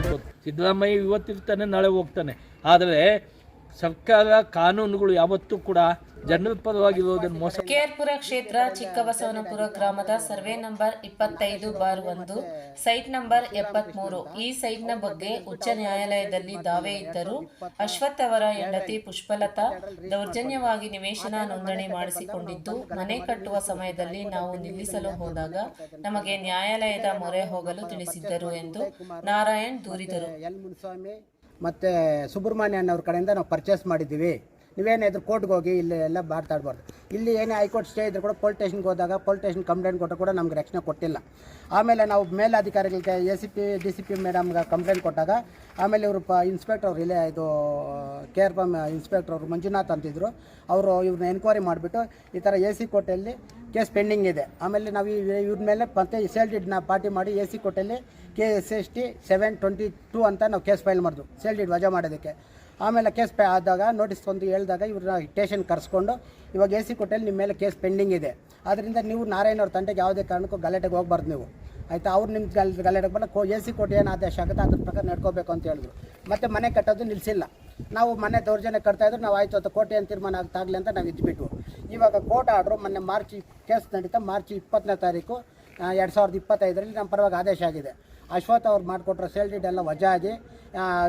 ಆಗ್ಬೋದು ಸಿದ್ದರಾಮಯ್ಯ ಇವತ್ತಿರ್ತಾನೆ ನಾಳೆ ಹೋಗ್ತಾನೆ. ಆದರೆ ಸರ್ಕಾರ ಕಾನೂನುಗಳು ಯಾವತ್ತೂ ಕೂಡ ಜನರ ಮೋಸ ಕೆಆರ್ಪುರ ಕ್ಷೇತ್ರ ಚಿಕ್ಕಬಸವನಪುರ ಗ್ರಾಮದ ಸರ್ವೆ ನಂಬರ್ ಇಪ್ಪತ್ತೈದು ಬಾರ್ ಒಂದು, ಸೈಟ್ ನಂಬರ್ ಎಪ್ಪತ್ಮೂರು. ಈ ಸೈಟ್ನ ಬಗ್ಗೆ ಉಚ್ಚ ನ್ಯಾಯಾಲಯದಲ್ಲಿ ದಾವೆ ಇದ್ದರೂ ಅಶ್ವಥ್ ಅವರ ಹೆಂಡತಿ ಪುಷ್ಪಲತಾ ದೌರ್ಜನ್ಯವಾಗಿ ನಿವೇಶನ ನೋಂದಣಿ ಮಾಡಿಸಿಕೊಂಡಿದ್ದು, ಮನೆ ಕಟ್ಟುವ ಸಮಯದಲ್ಲಿ ನಾವು ನಿಲ್ಲಿಸಲು ಹೋದಾಗ ನಮಗೆ ನ್ಯಾಯಾಲಯದ ಮೊರೆ ಹೋಗಲು ತಿಳಿಸಿದ್ದರು ಎಂದು ನಾರಾಯಣ್ ದೂರಿದರು. ಮತ್ತು ಸುಬ್ರಹ್ಮಣ್ಯನ್ ಅವ್ರ ಕಡೆಯಿಂದ ನಾವು ಪರ್ಚೇಸ್ ಮಾಡಿದ್ದೀವಿ. ನೀವೇನಾದ್ರು ಕೋರ್ಟ್ಗೆ ಹೋಗಿ ಇಲ್ಲಿ ಎಲ್ಲ ಮಾತಾಡ್ಬಾರ್ದು. ಇಲ್ಲಿ ಏನೇ ಹೈಕೋರ್ಟ್ ಸ್ಟೇ ಇದ್ರೂ ಕೂಡ ಪೊಲೀಸ್ ಸ್ಟೇಷನ್ಗೆ ಹೋದಾಗ ಪೊಲೀಸ್ ಸ್ಟೇಷನ್ ಕಂಪ್ಲೇಂಟ್ ಕೊಟ್ಟರು ಕೂಡ ನಮ್ಗೆ ರಕ್ಷಣೆ ಕೊಟ್ಟಿಲ್ಲ. ಆಮೇಲೆ ನಾವು ಮೇಲಧಿಕಾರಿಗಳಿಗೆ A C P D C P ಮೇಡಮ್ಗೆ complaint ಕೊಟ್ಟಾಗ ಆಮೇಲೆ ಇವರು ಪ ಇನ್ಸ್ಪೆಕ್ಟರ್ ಅವ್ರು ಇಲ್ಲೇ ಇದು ಕೆ ಆರ್ ಪಮ್ ಇನ್ಸ್ಪೆಕ್ಟರ್ ಅವರು ಮಂಜುನಾಥ್ ಅಂತಿದ್ರು. ಅವರು ಇವ್ರನ್ನ ಎನ್ಕ್ವೈರಿ ಮಾಡಿಬಿಟ್ಟು ಈ ಥರ ಎ ಸಿ ಕೋರ್ಟಲ್ಲಿ ಕೇಸ್ ಪೆಂಡಿಂಗ್ ಇದೆ. ಆಮೇಲೆ ನಾವು ಇವ್ರ ಮೇಲೆ ಮತ್ತೆ ಸೇಲ್ ಡೀಡ್ನ ಪಾರ್ಟಿ ಮಾಡಿ ಎ ಸಿ ಕೋರ್ಟಲ್ಲಿ K S S T seven twenty two ಅಂತ ನಾವು ಕೇಸ್ ಫೈಲ್ ಮಾಡಿದ್ವು ಸೇಲ್ ಡೀಡ್ ವಜಾ ಮಾಡೋದಕ್ಕೆ. ಆಮೇಲೆ ಕೇಸ್ ಪೇ ಆದಾಗ ನೋಟಿಸ್ ಒಂದು ಹೇಳಿದಾಗ ಇವ್ರನ್ನ ಸ್ಟೇಷನ್ ಕರೆಸ್ಕೊಂಡು, ಇವಾಗ ಎ ಸಿ ಕೋರ್ಟಲ್ಲಿ ನಿಮ್ಮ ಮೇಲೆ ಕೇಸ್ ಪೆಂಡಿಂಗ್ ಇದೆ. ಆದ್ದರಿಂದ ನೀವು ನಾರಾಯಣ ಅವ್ರ ತಂಟೆಗೆ ಯಾವುದೇ ಕಾರಣಕ್ಕೂ ಗಲಾಟೆಗೆ ಹೋಗ್ಬಾರ್ದು ನೀವು. ಆಯಿತಾ? ಅವ್ರು ನಿಮ್ಮ ಗಲ್, ಗಲಾಟೆಗೆ ಬಂದಾಗ ಎ ಸಿ ಕೋರ್ಟ್ ಏನು ಆದೇಶ ಆಗುತ್ತೆ ಅದ್ರ ಪ್ರಕಾರ ನಡ್ಕೋಬೇಕು ಅಂತ ಹೇಳಿದ್ರು. ಮತ್ತು ಮನೆ ಕಟ್ಟೋದು ನಿಲ್ಲಿಸಿಲ್ಲ ನಾವು ಮನೆ ದೌರ್ಜನ್ಯ ಕಟ್ತಾಯಿದ್ರು ನಾವು ಆಯಿತು ಅಂತ ಕೋರ್ಟ್ ಏನು ತೀರ್ಮಾನ ಆಗ್ತಾಗಲಿ ಅಂತ ನಾವು ಇದ್ಬಿಟ್ಟು ಇವಾಗ ಕೋರ್ಟ್ ಆರ್ಡ್ರು ಮೊನ್ನೆ ಮಾರ್ಚ್ ಕೇಸ್ ನಡೀತಾ, ಮಾರ್ಚ್ ಇಪ್ಪತ್ತನೇ ತಾರೀಕು ಎರಡು ಸಾವಿರದ ಇಪ್ಪತ್ತೈದರಲ್ಲಿ ನಮ್ಮ ಪರವಾಗಿ ಆದೇಶ ಆಗಿದೆ. ಅಶ್ವಥ್ ಅವ್ರು ಮಾಡಿಕೊಟ್ರೆ ಸೇಲ್ ಡೀಟ್ ಎಲ್ಲ ವಜಾ ಆಗಿ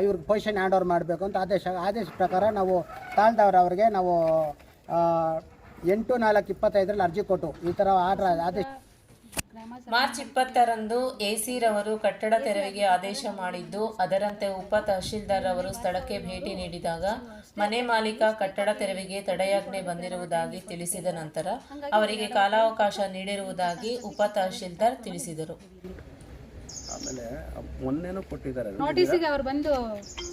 ಇವ್ರಿಗೆ ಪೊಸಿಷನ್ ಹ್ಯಾಂಡ್ ಓವರ್ ಮಾಡಬೇಕು ಅಂತ ಆದೇಶ ಆದೇಶ ಪ್ರಕಾರ ನಾವು ತಾಳ್ದವ್ರ ಅವ್ರಿಗೆ ನಾವು ಎಂಟು ನಾಲ್ಕು ಇಪ್ಪತ್ತೈದರಲ್ಲಿ ಅರ್ಜಿ ಕೊಟ್ಟು ಈ ಥರ ಆರ್ಡ್ರ್ ಆದೇಶ. ಮಾರ್ಚ್ ಇಪ್ಪತ್ತರಂದು ಎಸಿ ರವರು ಕಟ್ಟಡ ತೆರವಿಗೆ ಆದೇಶ ಮಾಡಿದ್ದು, ಅದರಂತೆ ಉಪ ತಹಶೀಲ್ದಾರ್ ಅವರು ಸ್ಥಳಕ್ಕೆ ಭೇಟಿ ನೀಡಿದಾಗ ಮನೆ ಮಾಲೀಕ ಕಟ್ಟಡ ತೆರವಿಗೆ ತಡೆಯಾಜ್ಞೆ ಬಂದಿರುವುದಾಗಿ ತಿಳಿಸಿದ ನಂತರ ಅವರಿಗೆ ಕಾಲಾವಕಾಶ ನೀಡಿರುವುದಾಗಿ ಉಪ ತಹಶೀಲ್ದಾರ್ ತಿಳಿಸಿದರು. ಆಮೇಲೆ ಮೊನ್ನೆನೂ ಕೊಟ್ಟಿದ್ದಾರೆ. ನೋಟಿಸಿಗೆ ಅವ್ರು ಬಂದು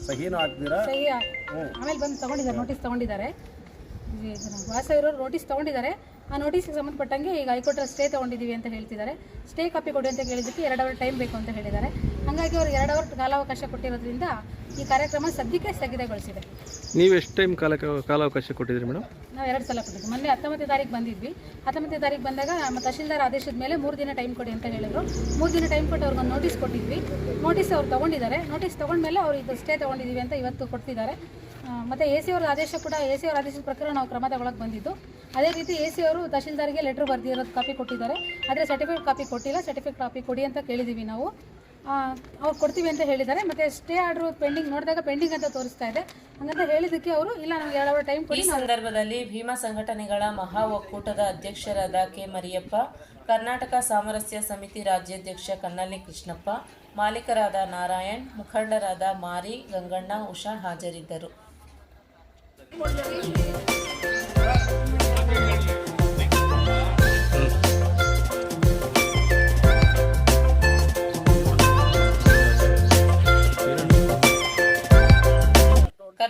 ಸಹಿನೂ ಹಾಕ್ತೀರಾ ಸಹಿ ಆಮೇಲೆ ಬಂದು ತಗೊಂಡಿದ್ದಾರೆ ನೋಟಿಸ್ ತಗೊಂಡಿದ್ದಾರೆ. ವಾಸ ಇರೋರು ನೋಟಿಸ್ ತಗೊಂಡಿದ್ದಾರೆ. ಆ ನೋಟಿಸ್ಗೆ ಸಂಬಂಧಪಟ್ಟಂಗೆ ಈಗ ಹೈಕೋರ್ಟ್ ಸ್ಟೇ ತಗೊಂಡಿದ್ದೀವಿ ಅಂತ ಹೇಳ್ತಿದ್ದಾರೆ. ಸ್ಟೇ ಕಾಪಿ ಕೊಡಿ ಅಂತ ಕೇಳಿದ್ದಕ್ಕೆ ಎರಡು ಅವರ್ ಟೈಮ್ ಬೇಕು ಅಂತ ಹೇಳಿದ್ದಾರೆ. ಹಾಗಾಗಿ ಅವರು ಎರಡು ಅವರ್ ಕಾಲಾವಕಾಶ ಕೊಟ್ಟಿರೋದ್ರಿಂದ ಈ ಕಾರ್ಯಕ್ರಮ ಸದ್ಯಕ್ಕೆ ಸ್ಥಗಿತಗೊಳಿಸಿದೆ. ನೀವು ಎಷ್ಟು ಟೈಮ್ ಕಾಲ ಕಾಲಾವಕಾಶ ಕೊಟ್ಟಿದ್ರಿ ಮೇಡಮ್? ನಾವು ಎರಡು ಸಲ ಕೊಟ್ಟಿದ್ವಿ ಮೊನ್ನೆ ಹತ್ತೊಂಬತ್ತನೇ ತಾರೀಕು ಬಂದಿದ್ವಿ. ಹತ್ತೊಂಬತ್ತನೇ ತಾರೀಕು ಬಂದಾಗ ನಮ್ಮ ತಹಶೀಲ್ದಾರ್ ಆದೇಶದ ಮೇಲೆ ಮೂರು ದಿನ ಟೈಮ್ ಕೊಡಿ ಅಂತ ಹೇಳಿದ್ರು. ಮೂರು ದಿನ ಟೈಮ್ ಕೊಟ್ಟು ಅವ್ರಿಗೊಂದು ನೋಟಿಸ್ ಕೊಟ್ಟಿದ್ವಿ. ನೋಟಿಸ್ ಅವ್ರು ತಗೊಂಡಿದ್ದಾರೆ. ನೋಟಿಸ್ ತೊಗೊಂಡ್ಮೇಲೆ ಅವ್ರು ಇದು ಸ್ಟೇ ತೊಗೊಂಡಿದ್ದೀವಿ ಅಂತ ಇವತ್ತು ಕೊಡ್ತಿದ್ದಾರೆ ಮತ್ತು ಎ ಸಿ ಅವ್ರ ಆದೇಶ ಕೂಡ ಎ ಸಿ ಅವ್ರ ಆದೇಶದ ಪ್ರಕಾರ ನಾವು ಕ್ರಮ ತಗೊಳಕ್ಕೆ ಬಂದಿದ್ದು. ಅದೇ ರೀತಿ ಎ ಸಿ ಅವರು ತಹಶೀಲ್ದಾರ್ಗೆ ಲೆಟ್ರ್ ಬರೆದಿರೋದು ಕಾಪಿ ಕೊಟ್ಟಿದ್ದಾರೆ. ಆದರೆ ಸರ್ಟಿಫಿಕೇಟ್ ಕಾಪಿ ಕೊಟ್ಟಿಲ್ಲ. ಸರ್ಟಿಫಿಕೇಟ್ ಕಾಪಿ ಕೊಡಿ ಅಂತ ಕೇಳಿದ್ದೀವಿ ನಾವು. ಅವ್ರು ಕೊಡ್ತೀವಿ ಅಂತ ಹೇಳಿದ್ದಾರೆ. ಮತ್ತೆ ಸ್ಟೇ ಆರ್ಡರ್ ಪೆಂಡಿಂಗ್ ನೋಡಿದಾಗ ಪೆಂಡಿಂಗ್ ಅಂತ ತೋರಿಸ್ತಾ ಇದೆ. ಹಂಗಂತ ಹೇಳಿದ್ದಕ್ಕೆ ಅವರು ಇಲ್ಲ ನಮ್ಗೆ ಎರಡು ಅವರ್ ಟೈಮ್ ಈ ಸಂದರ್ಭದಲ್ಲಿ ಭೀಮಾ ಸಂಘಟನೆಗಳ ಮಹಾ ಒಕ್ಕೂಟದ ಅಧ್ಯಕ್ಷರಾದ ಕೆ. ಮರಿಯಪ್ಪ ಕರ್ನಾಟಕ ಸಾಮರಸ್ಯ ಸಮಿತಿ ರಾಜ್ಯಾಧ್ಯಕ್ಷ ಕನ್ನಲ್ಲಿ ಕೃಷ್ಣಪ್ಪ ಮಾಲೀಕರಾದ ನಾರಾಯಣ್ ಮುಖಂಡರಾದ ಮಾರಿ ಗಂಗಣ್ಣ ಉಷಾ ಹಾಜರಿದ್ದರು.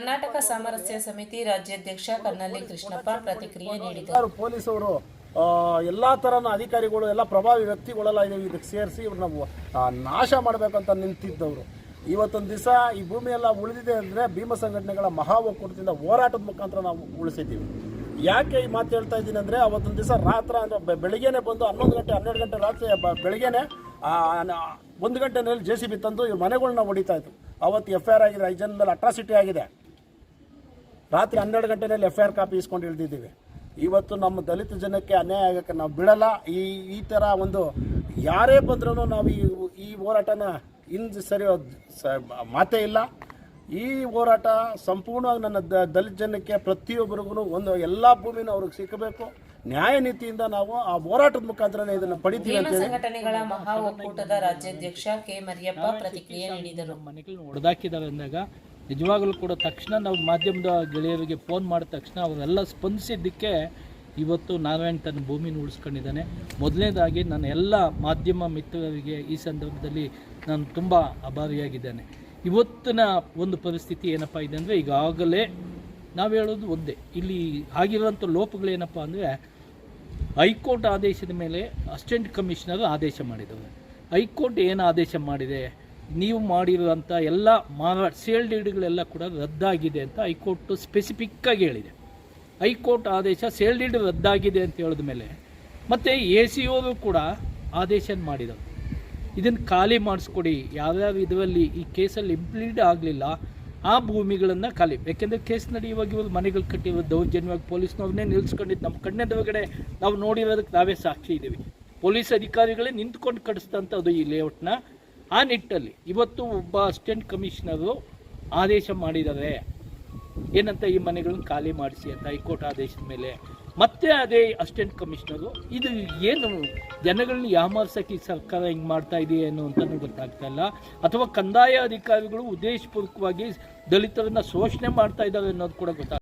ಕರ್ನಾಟಕ ಸಾಮರಸ್ಯ ಸಮಿತಿ ರಾಜ್ಯಾಧ್ಯಕ್ಷ ಕರ್ನಲ್ಲಿ ಕೃಷ್ಣಪ್ಪ ಪ್ರತಿಕ್ರಿಯೆ ನೀಡಿದರು. ಪೊಲೀಸರು ಎಲ್ಲ ಥರನ ಅಧಿಕಾರಿಗಳು, ಎಲ್ಲ ಪ್ರಭಾವಿ ವ್ಯಕ್ತಿಗಳೆಲ್ಲ ಇದೆ ಇದಕ್ಕೆ ಸೇರಿಸಿ ಇವ್ರನ್ನ ನಾಶ ಮಾಡಬೇಕಂತ ನಿಂತಿದ್ದವರು. ಇವತ್ತೊಂದು ದಿವಸ ಈ ಭೂಮಿ ಎಲ್ಲ ಉಳಿದಿದೆ ಅಂದರೆ ಭೀಮ ಸಂಘಟನೆಗಳ ಮಹಾ ಒಕ್ಕೂಟದಿಂದ ಹೋರಾಟದ ಮುಖಾಂತರ ನಾವು ಉಳಿಸಿದ್ದೀವಿ. ಯಾಕೆ ಈ ಮಾತು ಹೇಳ್ತಾ ಇದ್ದೀನಿ ಅಂದರೆ ಅವತ್ತೊಂದು ದಿವಸ ರಾತ್ರ ಅಂದರೆ ಬೆಳಿಗ್ಗೆನೆ ಬಂದು ಹನ್ನೊಂದು ಗಂಟೆ, ಹನ್ನೆರಡು ಗಂಟೆ ರಾತ್ರಿ ಬೆಳಿಗ್ಗೆನೆ ಒಂದು ಗಂಟೆನಲ್ಲಿ ಜೆ ಸಿ ಬಿ ತಂದು ಇವ್ರ ಮನೆಗಳನ್ನ ಹೊಡಿತಾ ಇತ್ತು ಅವತ್ತು ಎಫ್ ಐ ಆರ್ ಆಗಿದೆ ಐದು ಮೇಲೆ ಅಟ್ರಾಸಿಟಿ ಆಗಿದೆ. ರಾತ್ರಿ ಹನ್ನೆರಡು ಗಂಟೆನಲ್ಲಿ ಎಫ್ ಐ ಆರ್ ಕಾಪಿ ಇಸ್ಕೊಂಡು ಇಳ್ದಿದ್ದೀವಿ. ಇವತ್ತು ನಮ್ಮ ದಲಿತ ಜನಕ್ಕೆ ಅನ್ಯಾಯ ಆಗೋಕ್ಕೆ ನಾವು ಬಿಡಲ್ಲ. ಈ ಈ ಥರ ಒಂದು ಯಾರೇ ಬಂದ್ರೂ ನಾವು ಈ ಈ ಹೋರಾಟನ ಹಿಂದೆ ಸರಿಯೋದು ಮಾತೇ ಇಲ್ಲ. ಈ ಹೋರಾಟ ಸಂಪೂರ್ಣವಾಗಿ ನನ್ನ ದ ದಲಿತ ಜನಕ್ಕೆ ಪ್ರತಿಯೊಬ್ಬರಿಗೂ ಒಂದು ಎಲ್ಲ ಭೂಮಿನೂ ಅವ್ರಿಗೆ ಸಿಕ್ಕಬೇಕು. ನ್ಯಾಯ ನೀತಿಯಿಂದ ನಾವು ಆ ಹೋರಾಟದ ಮುಖಾಂತರನೇ ಇದನ್ನು ಪಡಿತೀವಿ ಅಂತೇಳಿ. ಸಂಘಟನೆಗಳ ಮಹಾ ಒಕ್ಕೂಟದ ರಾಜ್ಯಾಧ್ಯಕ್ಷ ಕೆ ಮರಿಯಪ್ಪ ಪ್ರತಿಕ್ರಿಯೆ ನೀಡಿದರು. ಮನೆಗಳನ್ನು ಹೊಡೆದಾಕಿದ್ದಾರೆ ಅಂದಾಗ ನಿಜವಾಗಲೂ ಕೂಡ ತಕ್ಷಣ ನಾವು ಮಾಧ್ಯಮದ ಗೆಳೆಯರಿಗೆ ಫೋನ್ ಮಾಡಿದ ತಕ್ಷಣ ಅವರೆಲ್ಲ ಸ್ಪಂದಿಸಿದ್ದಕ್ಕೆ ಇವತ್ತು ನಾರಾಯಣ್ ತನ್ನ ಭೂಮಿನ ಉಳಿಸ್ಕೊಂಡಿದ್ದಾನೆ. ಮೊದಲನೇದಾಗಿ ನನ್ನ ಎಲ್ಲ ಮಾಧ್ಯಮ ಮಿತ್ರರಿಗೆ ಈ ಸಂದರ್ಭದಲ್ಲಿ ನಾನು ತುಂಬ ಅಭಾರಿಯಾಗಿದ್ದೇನೆ ಇವತ್ತಿನ ಒಂದು ಪರಿಸ್ಥಿತಿ ಏನಪ್ಪ ಇದೆ ಅಂದರೆ ಈಗಾಗಲೇ ನಾವು ಹೇಳೋದು ಒಂದೇ. ಇಲ್ಲಿ ಆಗಿರುವಂಥ ಲೋಪಗಳೇನಪ್ಪ ಅಂದರೆ ಹೈಕೋರ್ಟ್ ಆದೇಶದ ಮೇಲೆ ಅಸಿಸ್ಟೆಂಟ್ ಕಮಿಷನರ್ ಆದೇಶ ಮಾಡಿದ್ದಾರೆ ಹೈಕೋರ್ಟ್ ಏನು ಆದೇಶ ಮಾಡಿದೆ? ನೀವು ಮಾಡಿರುವಂಥ ಎಲ್ಲ ಮಾರಾಟ ಸೇಲ್ ಡೀಡ್ಗಳೆಲ್ಲ ಕೂಡ ರದ್ದಾಗಿದೆ ಅಂತ ಹೈಕೋರ್ಟ್ ಸ್ಪೆಸಿಫಿಕ್ಕಾಗಿ ಹೇಳಿದೆ. ಹೈಕೋರ್ಟ್ ಆದೇಶ ಸೇಲ್ ಡೀಡ್ ರದ್ದಾಗಿದೆ ಅಂತ ಹೇಳಿದ ಮೇಲೆ ಮತ್ತು ಎ ಸಿ ಅವರು ಕೂಡ ಆದೇಶ ಮಾಡಿದರು ಇದನ್ನು ಖಾಲಿ ಮಾಡಿಸ್ಕೊಡಿ, ಯಾವ್ಯಾವ ಇದರಲ್ಲಿ ಈ ಕೇಸಲ್ಲಿ ಇಂಪ್ಲೀಡ್ ಆಗಲಿಲ್ಲ, ಆ ಭೂಮಿಗಳನ್ನು ಖಾಲಿ. ಯಾಕೆಂದರೆ ಕೇಸ್ ನಡೆಯುವಾಗ ಇವಾಗ ಮನೆಗಳು ಕಟ್ಟಿರೋ ದೌರ್ಜನ್ಯವಾಗಿ ಪೊಲೀಸ್ನವ್ರನ್ನೇ ನಿಲ್ಲಿಸ್ಕೊಂಡಿದ್ದು ನಮ್ಮ ಕಣ್ಣದೊಳಗಡೆ ನಾವು ನೋಡಿರೋದಕ್ಕೆ ನಾವೇ ಸಾಕ್ಷಿ ಇದ್ದೀವಿ ಪೊಲೀಸ್ ಅಧಿಕಾರಿಗಳೇ ನಿಂತ್ಕೊಂಡು ಕಡಿಸ್ತಂಥದ್ದು ಈ ಲೇಔಟ್ನ ಆ ನಿಟ್ಟಲ್ಲಿ ಇವತ್ತು ಒಬ್ಬ ಅಸಿಸ್ಟೆಂಟ್ ಕಮಿಷನರು ಆದೇಶ ಮಾಡಿದ್ದಾರೆ. ಏನಂತ ಈ ಮನೆಗಳನ್ನ ಖಾಲಿ ಮಾಡಿಸಿ ಅಂತ ಹೈಕೋರ್ಟ್ ಆದೇಶದ ಮೇಲೆ. ಮತ್ತೆ ಅದೇ ಅಸಿಸ್ಟೆಂಟ್ ಕಮಿಷನರು, ಇದು ಏನು ಜನಗಳನ್ನ ಈ ಸರ್ಕಾರ ಹಿಂಗೆ ಮಾಡ್ತಾ ಇದೆಯೇನು ಅಂತಲೂ ಗೊತ್ತಾಗ್ತಾ ಇಲ್ಲ. ಅಥವಾ ಕಂದಾಯ ಅಧಿಕಾರಿಗಳು ಉದ್ದೇಶಪೂರ್ವಕವಾಗಿ ದಲಿತರನ್ನ ಶೋಷಣೆ ಮಾಡ್ತಾ ಇದ್ದಾರೆ ಅನ್ನೋದು ಕೂಡ ಗೊತ್ತಾಗ್ತಾ